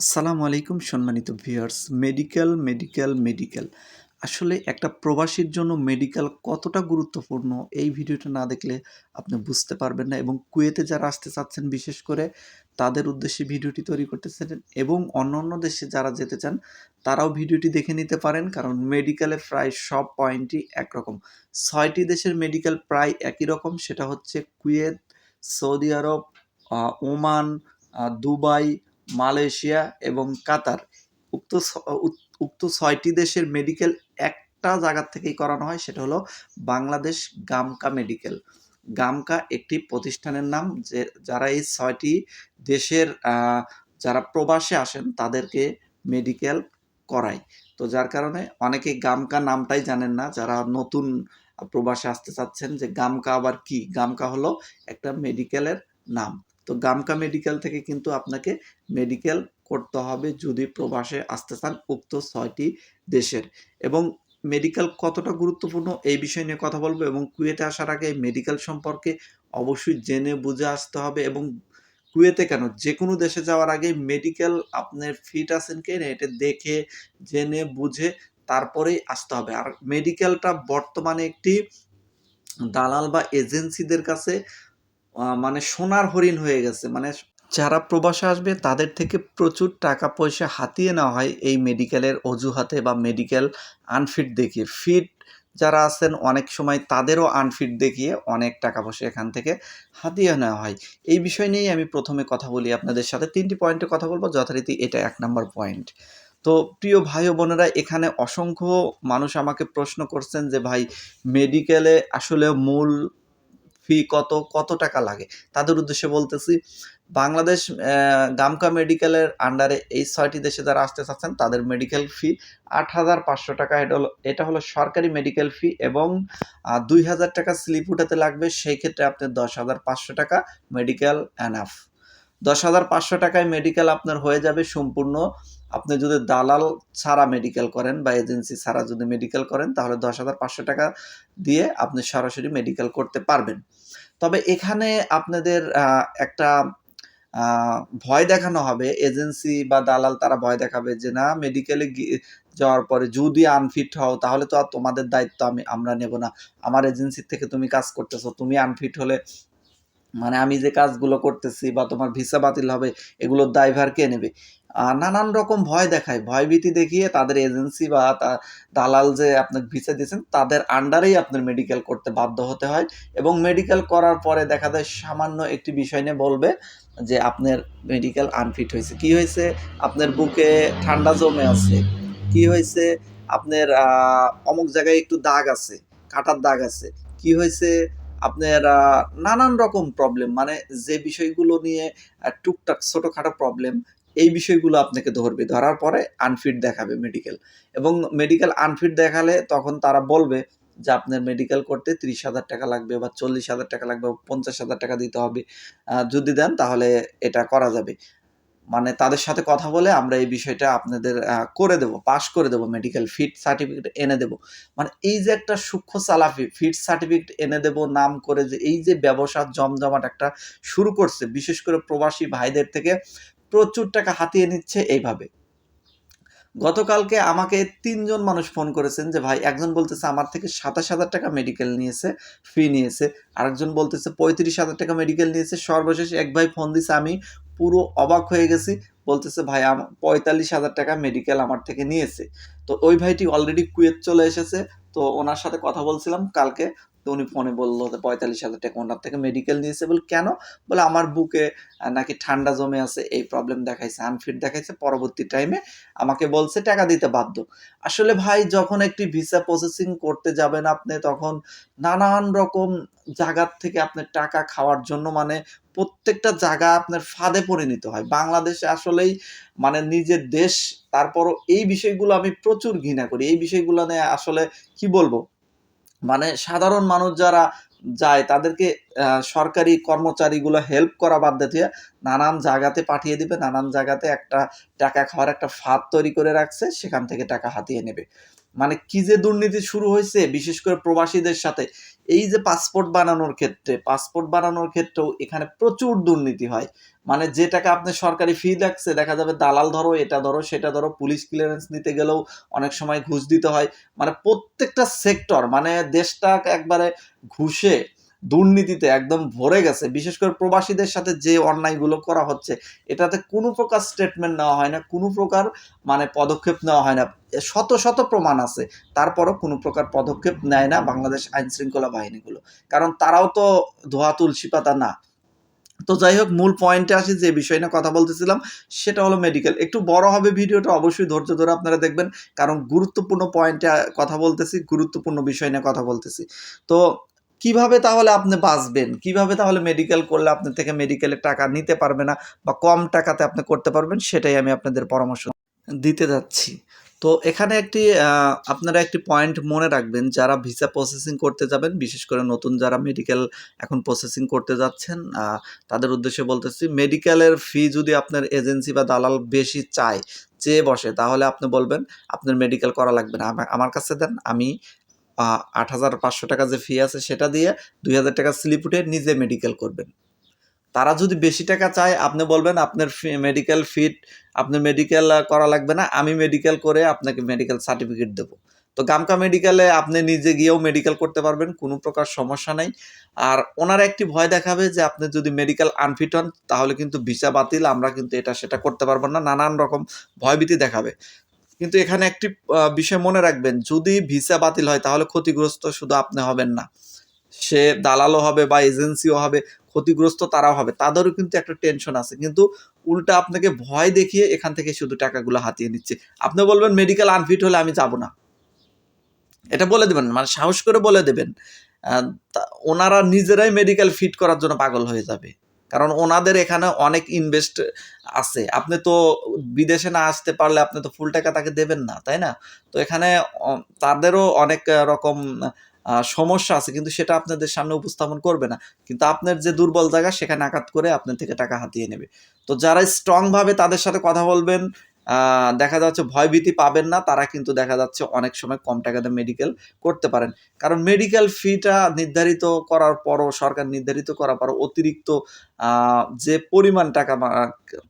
আসসালামু আলাইকুম সম্মানিত ভিউয়ার্স মেডিকেল মেডিকেল মেডিকেল আসলে একটা প্রবাসীর জন্য মেডিকেল কতটা গুরুত্বপূর্ণ এই ভিডিওটা না দেখলে আপনি বুঝতে পারবেন না এবং কুয়েতে যারা আসতে চাচ্ছেন বিশেষ করে তাদের উদ্দেশ্যে ভিডিওটি তৈরি করতেছেন এবং অন্য অন্য দেশে যারা যেতে চান, তারাও ভিডিওটি দেখে নিতে পারেন কারণ মেডিকেলে প্রায় সব পয়েন্টই একরকম। ছয়টি দেশের মেডিকেল প্রায় একই রকম, সেটা হচ্ছে কুয়েত, সৌদি আরব ওমান দুবাই মালয়েশিয়া এবং কাতার। উক্ত উক্ত ছয়টি দেশের মেডিকেল একটা জায়গা থেকেই করানো হয়, সেটা হলো বাংলাদেশ গামকা মেডিকেল গামকা একটি প্রতিষ্ঠানের নাম যে, যারা এই ছয়টি দেশের যারা প্রবাসে আসেন তাদেরকে মেডিকেল করায়। তো যার কারণে অনেকে গামকা নামটাই জানেন না, যারা নতুন প্রবাসে আসতে চাচ্ছেন যে গামকা আবার কি? গামকা হলো একটা মেডিকেলের নাম। তো গামকা মেডিকেল থেকে কিন্তু আপনাকে মেডিকেল করতে হবে যদি প্রবাসে আসতে চান উক্ত ছয়টি দেশের। এবং মেডিকেল কতটা গুরুত্বপূর্ণ এই বিষয় নিয়ে কথা বলব এবং কুয়েতে আসার আগে মেডিকেল সম্পর্কে অবশ্যই জেনে বুঝে আসতে হবে এবং কুয়েতে কেন? যে কোনো দেশে যাওয়ার আগে মেডিকেল আপনার ফিট আছেন কি না এটা দেখে, জেনে, বুঝে তারপরেই আসতে হবে। আর মেডিকেলটা বর্তমানে একটি দালাল বা এজেন্সিদের কাছে মানে সোনার হরিণ হয়ে গেছে। মানে যারা প্রবাসে আসবে, তাদের থেকে প্রচুর টাকা পয়সা হাতিয়ে নেওয়া হয় এই মেডিকেলের অজুহাতে বা মেডিকেল আনফিট দেখিয়ে। ফিট যারা আছেন, অনেক সময় তাদেরও আনফিট দেখিয়ে অনেক টাকা পয়সা এখান থেকে হাতিয়ে নেওয়া হয়। এই বিষয় নিয়েই আমি প্রথমে কথা বলি আপনাদের সাথে। তিনটি পয়েন্টে কথা বলব, যথারীতি এটা এক নম্বর পয়েন্ট। তো প্রিয় ভাই ও বোনেরা, এখানে অসংখ্য মানুষ আমাকে প্রশ্ন করছেন যে, ভাই, মেডিকেলে আসলে মূল ফি কত কত টাকা লাগে? তাদের উদ্দেশ্যে বলতেছি, বাংলাদেশ গামকা মেডিকেলের আন্ডারে এই ছয়টি দেশে যারা আসতে চাচ্ছেন, তাদের মেডিকেল ফি আট হাজার পাঁচশো টাকা। এটা হলো এটা হলো সরকারি মেডিকেল ফি এবং দুই হাজার টাকা স্লিপ উঠাতে লাগবে। সেই ক্ষেত্রে আপনার দশ হাজার পাঁচশো টাকা মেডিকেল অ্যানাফ দশ হাজার পাঁচশো টাকায় মেডিকেল আপনার হয়ে যাবে সম্পূর্ণ আপনি যদি দালাল ছাড়া মেডিকেল করেন বা এজেন্সি ছাড়া যদি মেডিকেল করেন, তাহলে দশ হাজার পাঁচশো টাকা দিয়ে আপনি সরাসরি মেডিকেল করতে পারবেন। তবে এখানে আপনাদের একটা ভয় দেখানো হবে। এজেন্সি বা দালাল তারা ভয় দেখাবে যে, না মেডিকেলে যাওয়ার পরে যদি আনফিট হও, তাহলে তো আর তোমাদের দায়িত্ব আমি, আমরা নেব না। আমার এজেন্সির থেকে তুমি কাজ করতেছো, তুমি আনফিট হলে মানে আমি যে কাজগুলো করতেছি বা তোমার ভিসা বাতিল হবে এগুলোর দায়ভার কে নেবে? নানান রকম ভয় দেখায়। ভয়ভীতি দেখিয়ে তাদের এজেন্সি বা দালাল যে আপনার ভিসা দিয়েছেন, তাদের আন্ডারেই আপনার মেডিকেল করতে বাধ্য হতে হয় এবং মেডিকেল করার পরে দেখা যায় সামান্য একটি বিষয় নিয়ে বলবে যে আপনার মেডিকেল আনফিট হয়েছে। কি হয়েছে? আপনার বুকে ঠান্ডা জমে আছে। কি হয়েছে? আপনার অমুক জায়গায় একটু দাগ আছে, কাটার দাগ আছে। কি হয়েছে? আপনার নানান রকম প্রবলেম মানে যে বিষয়গুলো নিয়ে টুকটাক ছোটোখাটো প্রবলেম এই বিষয়গুলো আপনাকে ধরবে। ধরার পরে আনফিট দেখাবে মেডিকেল এবং মেডিকেল আনফিট দেখালে তখন তারা বলবে যে, আপনার মেডিকেল করতে ত্রিশ হাজার টাকা লাগবে বা চল্লিশ হাজার টাকা লাগবে পঞ্চাশ হাজার টাকা দিতে হবে। যদি দেন তাহলে এটা করা যাবে। মানে তাদের সাথে কথা বলে আমরা এই বিষয়টা আপনাদের করে দেব পাস করে দেব মেডিকেল ফিট সার্টিফিকেট এনে দেব। মানে এই যে একটা সূক্ষ্ম চালাফি ফিট সার্টিফিকেট এনে দেব নাম করে যে এই যে ব্যবসা জমজমাট একটা শুরু করছে, বিশেষ করে প্রবাসী ভাইদের থেকে প্রচুর টাকা হাতিয়ে নিচ্ছে এইভাবে। গতকালকে আমাকে তিনজন মানুষ ফোন করেছেন যে, ভাই, একজন বলতেছে আমার থেকে সাতাশ হাজার টাকা মেডিকেল নিয়েছে ফি নিয়েছে। আরেকজন বলতেছে পঁয়ত্রিশ হাজার টাকা মেডিকেল নিয়েছে। সর্বশেষ এক ভাই ফোন দিছে আমি পুরো অবাক হয়ে গেছি। বলতেছে, ভাই আমার পঁয়তাল্লিশ হাজার টাকা মেডিকেল আমার থেকে নিয়েছে। তো ওই ভাইটি অলরেডি কুয়েত চলে এসেছে। তো ওনার সাথে কথা বলছিলাম কালকে। তো উনি ফোনে বলল পঁয়তাল্লিশ হাজার টাকা ওনার থেকে মেডিকেল নিয়েছে। বলে, কেন? বলে, আমার বুকে নাকি ঠান্ডা জমে আছে, এই প্রবলেম দেখাইছে আনফিট দেখাইছে, পরবর্তী টাইমে আমাকে বলছে, টাকা দিতে বাধ্য। আসলে ভাই, যখন একটি ভিসা প্রসেসিং করতে যাবেন আপনি, তখন নানান রকম জায়গার থেকে আপনার টাকা খাওয়ার জন্য মানে প্রত্যেকটা জায়গা আপনার ফাঁদে পরিণত হয়। বাংলাদেশে আসলেই মানে নিজের দেশ, তারপরও এই বিষয়গুলো আমি প্রচুর ঘৃণা করি। এই বিষয়গুলো নিয়ে আসলে কি বলব? মানে সাধারণ মানুষ যারা যায়, তাদেরকে সরকারি কর্মচারীগুলো হেল্প করা বাদ দিয়ে নানান জায়গাতে পাঠিয়ে দিবে, নানান জায়গাতে একটা টাকা খাওয়ার একটা ফাঁদ তৈরি করে রাখছে, সেখান থেকে টাকা হাতিয়ে নেবে। মানে কি যে দুর্নীতি শুরু হয়েছে, বিশেষ করে প্রবাসীদের সাথে। এই যে পাসপোর্ট বানানোর ক্ষেত্রে পাসপোর্ট বানানোর ক্ষেত্রেও এখানে প্রচুর দুর্নীতি হয়। মানে যে টাকা আপনি সরকারি ফি লাগছে দেখা যাবে দালাল ধরো, এটা ধরো, সেটা ধরো পুলিশ ক্লিয়ারেন্স নিতে গেলেও অনেক সময় ঘুষ দিতে হয়। মানে প্রত্যেকটা সেক্টর মানে দেশটা একবারে ঘুষে দুর্নীতিতে একদম ভরে গেছে। বিশেষ করে প্রবাসীদের সাথে যে অন্যায়গুলো করা হচ্ছে, এটাতে কোনো প্রকার স্টেটমেন্ট নেওয়া হয় না, কোনো প্রকার মানে পদক্ষেপ নেওয়া হয় না। শত শত প্রমাণ আছে, তারপরও কোনো প্রকার পদক্ষেপ নেয় না বাংলাদেশ আইন শৃঙ্খলা বাহিনীগুলো। কারণ তারাও তো ধোয়া তুলসী পাতা না। তো যাই হোক, মূল পয়েন্টে আসি যে বিষয় নিয়ে কথা বলতেছিলাম, সেটা হলো মেডিকেল একটু বড় হবে ভিডিওটা, অবশ্যই ধৈর্য ধরে আপনারা দেখবেন, কারণ গুরুত্বপূর্ণ পয়েন্টে কথা বলতেছি, গুরুত্বপূর্ণ বিষয় নিয়ে কথা বলতেছি। তো কীভাবে তাহলে আপনি বাঁচবেন? কীভাবে তাহলে মেডিকেল করলে আপনি থেকে মেডিকেলের টাকা নিতে পারবে না, বা কম টাকাতে আপনি করতে পারবেন, সেটাই আমি আপনাদের পরামর্শ দিতে যাচ্ছি। তো এখানে একটি আপনারা একটি পয়েন্ট মনে রাখবেন, যারা ভিসা প্রসেসিং করতে যাবেন, বিশেষ করে নতুন যারা মেডিকেল এখন প্রসেসিং করতে যাচ্ছেন তাদের উদ্দেশ্যে বলতেছি মেডিকেলের ফি যদি আপনার এজেন্সি বা দালাল বেশি চায়, চেয়ে বসে, তাহলে আপনি বলবেন, আপনার মেডিকেল করা লাগবে না। আমা- আমার কাছে দেন, আমি আট হাজার পাঁচশো টাকা যে ফি আছে, সেটা দিয়ে দুই হাজার টাকা স্লিপ উঠে নিজে মেডিকেল করবেন। তারা যদি বেশি টাকা চায়, আপনি বলবেন আপনার মেডিকেল ফিট আপনার মেডিকেল করা লাগবে না, আমি মেডিকেল করে আপনাকে মেডিকেল সার্টিফিকেট দেবো। তো গামকা মেডিকেলে আপনি নিজে গিয়েও মেডিকেল করতে পারবেন, কোনো প্রকার সমস্যা নাই। আর ওনারা একটি ভয় দেখাবে যে আপনি যদি মেডিকেল আনফিট হন, তাহলে কিন্তু ভিসা বাতিল, আমরা কিন্তু এটা, সেটা করতে পারব না, নানান রকম ভয়ভীতি দেখাবে। কিন্তু এখানে একটি বিষয় মনে রাখবেন, যদি ভিসা বাতিল হয়, তাহলে ক্ষতিগ্রস্ত শুধু আপনি হবেন না। সে দালালও হবে বা এজেন্সিও হবে, ক্ষতিগ্রস্ত তারাও হবে, তাদেরও কিন্তু একটা টেনশন আছে। কিন্তু উল্টা আপনাকে ভয় দেখিয়ে এখান থেকে শুধু টাকাগুলো হাতিয়ে নিচ্ছে। আপনি বলবেন মেডিকেল আনফিট হলে আমি যাব না। এটা বলে দেবেন মানে সাহস করে বলে দেবেন। ওনারা নিজেরাই মেডিকেল ফিট করার জন্য পাগল হয়ে যাবে। কারণ ওনাদের এখানে অনেক ইনভেস্ট আছে। আপনি তো বিদেশে না আসতে পারলে আপনি তো ফুল টাকা তাকে দেবেন না, তাই না? তো এখানে তাদেরও অনেক রকম সমস্যা আছে, কিন্তু সেটা আপনাদের সামনে উপস্থাপন করবে না। কিন্তু আপনার যে দুর্বল জায়গা, সেখানে আঘাত করে আপনার থেকে টাকা হাতিয়ে নেবে। তো যারা স্ট্রংভাবে তাদের সাথে কথা বলবেন দেখা যাচ্ছে ভয়ভীতি পাবেন না, তারা কিন্তু দেখা যাচ্ছে অনেক সময় কম টাকাতে মেডিকেল করতে পারেন। কারণ মেডিকেল ফিটা নির্ধারিত করার পরও, সরকার নির্ধারিত করার পরও অতিরিক্ত যে পরিমাণ টাকা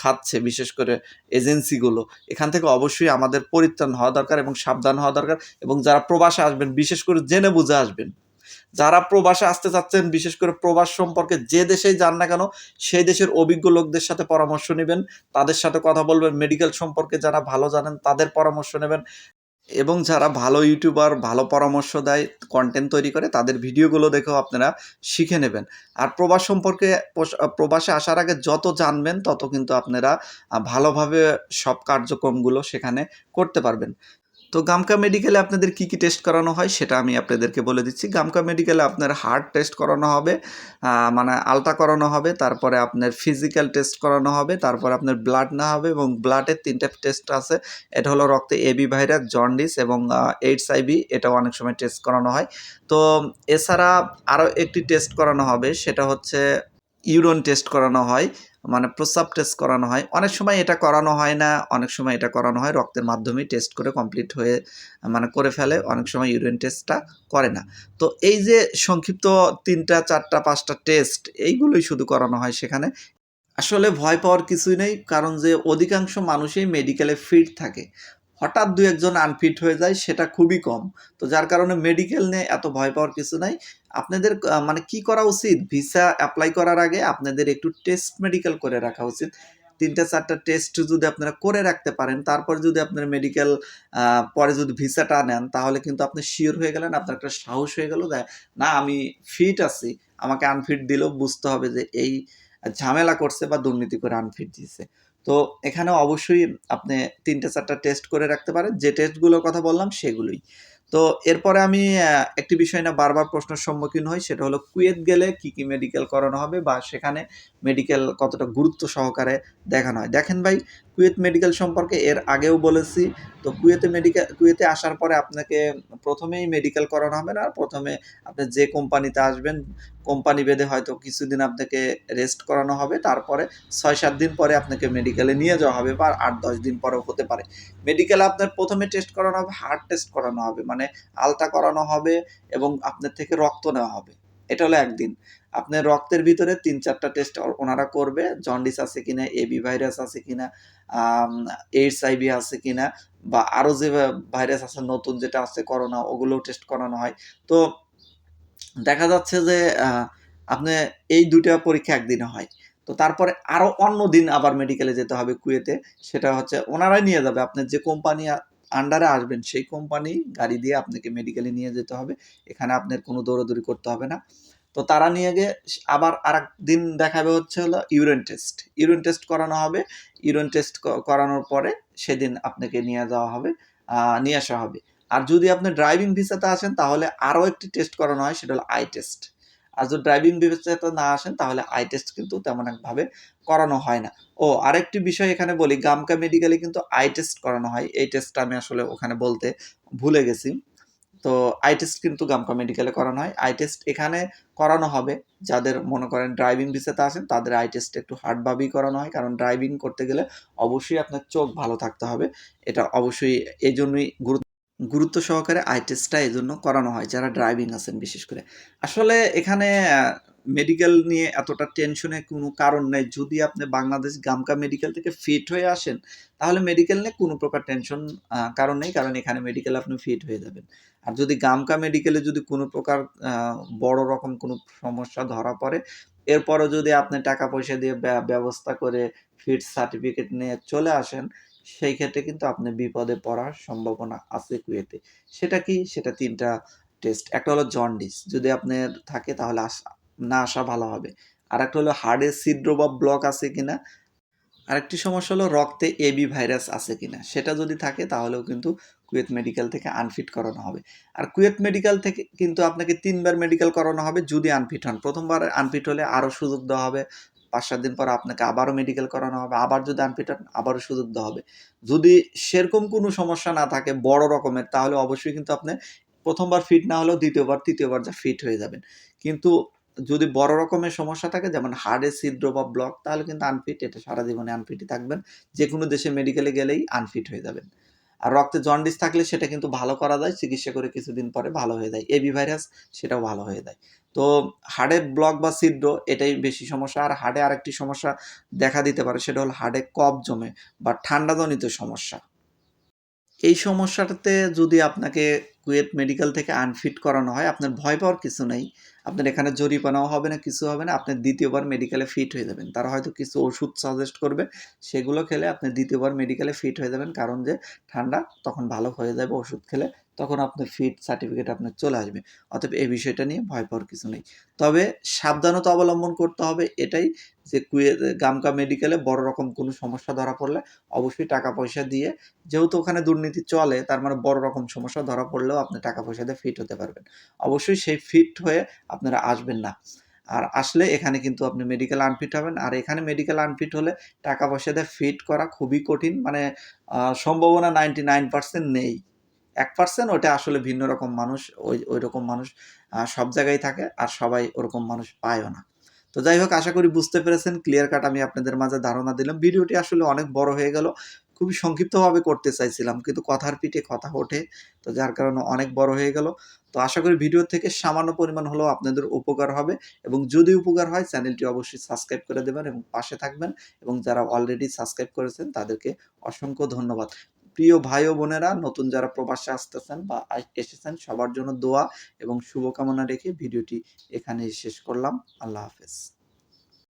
খাচ্ছে বিশেষ করে এজেন্সিগুলো এখান থেকে অবশ্যই আমাদের পরিত্রাণ হওয়া দরকার এবং সাবধান হওয়া দরকার এবং যারা প্রবাসে আসবেন, বিশেষ করে জেনে বুঝে আসবেন। যারা প্রবাসে আসতে চাচ্ছেন, বিশেষ করে প্রবাস সম্পর্কে যে দেশেই যান না কেন, সেই দেশের অভিজ্ঞ লোকদের সাথে পরামর্শ নেবেন, তাদের সাথে কথা বলবেন মেডিকেল সম্পর্কে যারা ভালো জানেন, তাদের পরামর্শ নেবেন এবং যারা ভালো ইউটিউবার ভালো পরামর্শ দেয় কন্টেন্ট তৈরি করে, তাদের ভিডিওগুলো দেখেও আপনারা শিখে নেবেন। আর প্রবাস সম্পর্কে প্রবাসে আসার আগে যত জানবেন, তত কিন্তু আপনারা ভালোভাবে সব কার্যক্রমগুলো সেখানে করতে পারবেন। তো গামকা মেডিকেলে আপনাদের কি কি টেস্ট করানো হয় সেটা আমি আপনাদেরকে বলে দিচ্ছি। গামকা মেডিকেলে আপনার হার্ট টেস্ট করানো হবে মানে আলট্রা করানো হবে, তারপরে আপনার ফিজিক্যাল টেস্ট করানো হবে, তারপরে আপনার ব্লাড না হবে এবং ব্লাডের তিনটা টেস্ট আছে। এটা হলো রক্তে এবি ভাইরাস জন্ডিস এবং এইডস আইবি এটাও অনেক সময় টেস্ট করানো হয়। তো এছাড়া আরও একটি টেস্ট করানো হবে, সেটা হচ্ছে ইউরন টেস্ট করানো হয়। মানে প্রস্রাব টেস্ট করানো হয়। অনেক সময় এটা করানো হয় না, অনেক সময় এটা করানো হয়, রক্তের মাধ্যমে টেস্ট করে কমপ্লিট হয়ে মানে করে ফেলে, অনেক সময় ইউরিন টেস্টটা করে না। তো এই যে সংক্ষিপ্ত তিনটা, চারটা, পাঁচটা টেস্ট এইগুলোই শুধু করানো হয় সেখানে। আসলে ভয় পাওয়ার কিছুই নেই, কারণ যে অধিকাংশ মানুষই মেডিকেলে ফিট থাকে। হঠাৎ দু একজন আনফিট হয়ে যায়, সেটা খুবই কম। তো যার কারণে মেডিকেল নিয়ে এত ভয় পাওয়ার কিছু নাই। আপনাদের মানে কি করা উচিত? ভিসা অ্যাপ্লাই করার আগে আপনাদের একটু টেস্ট মেডিকেল করে রাখা উচিত। তিনটা, চারটা টেস্ট যদি আপনারা করে রাখতে পারেন, তারপর যদি আপনার মেডিকেল পরে যদি ভিসাটা নেন, তাহলে কিন্তু আপনি শিওর হয়ে গেলেন, আপনার একটা সাহস হয়ে গেল না, আমি ফিট আছি। আমাকে আনফিট দিলেও বুঝতে হবে যে, এই ঝামেলা করছে বা দুর্নীতি করে আনফিট দিয়েছে তো এখানে অবশ্যই আপনি তিনটে, চারটা টেস্ট করে রাখতে পারেন। যে টেস্টগুলোর কথা বললাম সেগুলোই। তো এরপরে আমি একটি বিষয় না বারবার প্রশ্নের সম্মুখীন হই, সেটা হলো কুয়েত গেলে কি কি মেডিকেল করানো হবে বা সেখানে মেডিকেল কতটা গুরুত্ব সহকারে দেখানো হয়? দেখেন ভাই কুয়েত মেডিকেল সম্পর্কে এর আগেও বলেছি। তো কুয়েতে মেডিকেল কুয়েতে আসার পরে আপনাকে প্রথমেই মেডিকেল করানো হবে না প্রথমে আপনি যে কোম্পানিতে আসবেন, কোম্পানি বেঁধে হয়তো কিছুদিন আপনাকে রেস্ট করানো হবে, তারপরে ছয় সাত দিন পরে আপনাকে মেডিকেলে নিয়ে যাওয়া হবে, বা আট, দশ দিন পরেও হতে পারে। মেডিকেলে আপনার প্রথমে টেস্ট করানো হবে হার্ট টেস্ট করানো হবে মানে আলতা করানো হবে এবং আপনার থেকে রক্ত নেওয়া হবে। এটা হলো একদিন। আপনার রক্তের ভিতরে তিন চারটা টেস্ট ওনারা করবে। জন্ডিস আছে কিনা এবি ভাইরাস আছে কিনা এইডস আইভি আছে কিনা, বা আরও যে ভাইরাস আছে নতুন যেটা আছে করোনা ওগুলোও টেস্ট করানো হয়। তো দেখা যাচ্ছে যে আপনি এই দুইটা পরীক্ষা একদিনে হয়। তো তারপরে আরও অন্য দিন আবার মেডিকেলে যেতে হবে কুয়েতে। সেটা হচ্ছে ওনারাই নিয়ে যাবে। আপনার যে কোম্পানি আন্ডারে আসবেন, সেই কোম্পানি গাড়ি দিয়ে আপনাকে মেডিকেলে নিয়ে যেতে হবে। এখানে আপনার কোনো দৌড়াদৌড়ি করতে হবে না। তো তারা নিয়ে গিয়ে আবার আর দিন দেখাবে হচ্ছে হলো ইউরিন টেস্ট ইউরিন টেস্ট করানো হবে। ইউরিন টেস্ট করানোর পরে সেদিন আপনাকে নিয়ে যাওয়া হবে নিয়ে আসা হবে। আর যদি আপনি ড্রাইভিং ভিসাতে আসেন, তাহলে আরও একটি টেস্ট করানো হয়, সেটা হলো আই টেস্ট আর যদি ড্রাইভিং ভিসাতে না আসেন, তাহলে আই টেস্ট কিন্তু তেমন একভাবে করানো হয় না। ও, আরেকটি বিষয় এখানে বলি গামকা মেডিকেলে কিন্তু আই টেস্ট করানো হয়। এই টেস্টটা আমি আসলে ওখানে বলতে ভুলে গেছি। তো আই টেস্ট কিন্তু গামকা মেডিকেলে করানো হয়। আই টেস্ট এখানে করানো হবে। যাদের মনে করেন ড্রাইভিং ভিসাতে আসেন, তাদের আই টেস্ট একটু হার্ডভাবেই করানো হয়। কারণ ড্রাইভিং করতে গেলে অবশ্যই আপনার চোখ ভালো থাকতে হবে। এটা অবশ্যই এই জন্যই গুরুত্ব গুরুত্ব সহকারে আই টেস্টটা এই জন্য করানো হয়, যারা ড্রাইভিং আছেন বিশেষ করে। আসলে এখানে মেডিকেল নিয়ে এতটা টেনশনের কোনো কারণ নেই। যদি আপনি বাংলাদেশ গামকা মেডিকেল থেকে ফিট হয়ে আসেন, তাহলে মেডিকেল নিয়ে কোনো প্রকার টেনশন কারণ নেই। কারণ এখানে মেডিকেল আপনি ফিট হয়ে যাবেন। আর যদি গামকা মেডিকেলে যদি কোনো প্রকার বড় রকম কোনো সমস্যা ধরা পড়ে, এরপরও যদি আপনি টাকা পয়সা দিয়ে ব্য- ব্যবস্থা করে ফিট সার্টিফিকেট নিয়ে চলে আসেন সেই ক্ষেত্রে কিন্তু আপনি বিপদে পড়ার সম্ভাবনা আছে কুয়েতে। সেটা কি? সেটা তিনটা টেস্ট একটা হলো জন্ডিস যদি আপনার থাকে তাহলে আসা, না আসা ভালো হবে। আর একটা হলো হার্টের ছিদ্র বা ব্লক আছে কিনা? আরেকটি সমস্যা হলো রক্তে এবি ভাইরাস আছে কিনা? সেটা যদি থাকে তাহলেও কিন্তু কুয়েত মেডিকেল থেকে আনফিট করানো হবে। আর কুয়েত মেডিকেল থেকে কিন্তু আপনাকে তিনবার মেডিকেল করানো হবে যদি আনফিট হন। প্রথমবার আনফিট হলে আরও সুযোগ দেওয়া হবে। পাঁচ সাত দিন পর আপনাকে আবারও মেডিকেল করানো হবে, আবার যদি আনফিট হন, আবারও সুযোগ দেওয়া হবে। যদি সেরকম কোনো সমস্যা না থাকে, বড় রকমের, তাহলে অবশ্যই কিন্তু আপনি প্রথমবার ফিট না হলেও দ্বিতীয়বার, তৃতীয়বার যা ফিট হয়ে যাবেন। কিন্তু যদি বড় রকমের সমস্যা থাকে, যেমন হার্টে ছিদ্র বা ব্লক তাহলে কিন্তু আনফিট এটা সারা জীবনে আনফিটই থাকবেন। যে কোনো দেশে মেডিকেলে গেলেই আনফিট হয়ে যাবেন। আর রক্তে জন্ডিস থাকলে সেটা কিন্তু ভালো করা যায়, চিকিৎসা করে কিছুদিন পরে ভালো হয়ে যায়। এবি ভাইরাস সেটাও ভালো হয়ে যায়। তো হার্টের ব্লক বা ছিদ্র, এটাই বেশি সমস্যা। আর হার্টে আরেকটি সমস্যা দেখা দিতে পারে, সেটা হল হার্টে কফ জমে বা ঠান্ডাজনিত সমস্যা। এই সমস্যাটাতে যদি আপনাকে কুয়েত মেডিকেল থেকে আনফিট করানো হয়, আপনার ভয় পাওয়ার কিছু নেই। আপনার এখানে জরিপানাও হবে না, কিছু হবে না, আপনি দ্বিতীয়বার মেডিকেলে ফিট হয়ে যাবেন। তারা হয়তো কিছু ওষুধ সাজেস্ট করবে, সেগুলো খেলে আপনি দ্বিতীয়বার মেডিকেলে ফিট হয়ে যাবেন, কারণ যে ঠান্ডা, তখন ভালো হয়ে যাবে ওষুধ খেলে। তখন আপনার ফিট সার্টিফিকেট আপনার চলে আসবে। অতএব এই বিষয়টা নিয়ে ভয় পাওয়ার কিছু নেই। তবে সাবধানতা অবলম্বন করতে হবে এটাই যে কুয়ে, গামকা মেডিকেলে বড় রকম কোনো সমস্যা ধরা পড়লে অবশ্যই টাকা পয়সা দিয়ে, যেহেতু ওখানে দুর্নীতি চলে, তার মানে বড় রকম সমস্যা ধরা পড়লেও আপনি টাকা পয়সা দিয়ে ফিট হতে পারবেন। অবশ্যই সেই ফিট হয়ে আপনারা আসবেন না। আর আসলে এখানে কিন্তু আপনি মেডিকেল আনফিট হবেন। আর এখানে মেডিকেল আনফিট হলে টাকা পয়সা দিয়ে ফিট করা খুবই কঠিন। মানে সম্ভাবনা নাইনটি নাইন পার্সেন্ট নেই। এক পার্সেন্ট ওটা আসলে ভিন্ন রকম মানুষ, ওই ওই রকম মানুষ সব জায়গায় থাকে আর সবাই ওরকম মানুষ পায়ও না। তো যাই হোক, আশা করি বুঝতে পেরেছেন ক্লিয়ার কাট আমি আপনাদের মাঝে ধারণা দিলাম। ভিডিওটি আসলে অনেক বড় হয়ে গেল, খুবই সংক্ষিপ্তভাবে করতে চাইছিলাম, কিন্তু কথার পিঠে কথা ওঠে, তো যার কারণে অনেক বড় হয়ে গেল। তো আশা করি ভিডিও থেকে সামান্য পরিমাণ হলেও আপনাদের উপকার হবে এবং যদি উপকার হয়, চ্যানেলটি অবশ্যই সাবস্ক্রাইব করে দেবেন এবং পাশে থাকবেন এবং যারা অলরেডি সাবস্ক্রাইব করেছেন, তাদেরকে অসংখ্য ধন্যবাদ। প্রিয় ভাই ও বোনেরা, নতুন যারা প্রবাসে আসতেছেন বা এসেছেন, সবার জন্য দোয়া এবং শুভকামনা রেখে ভিডিওটি এখানেই শেষ করলাম। আল্লাহ হাফেজ।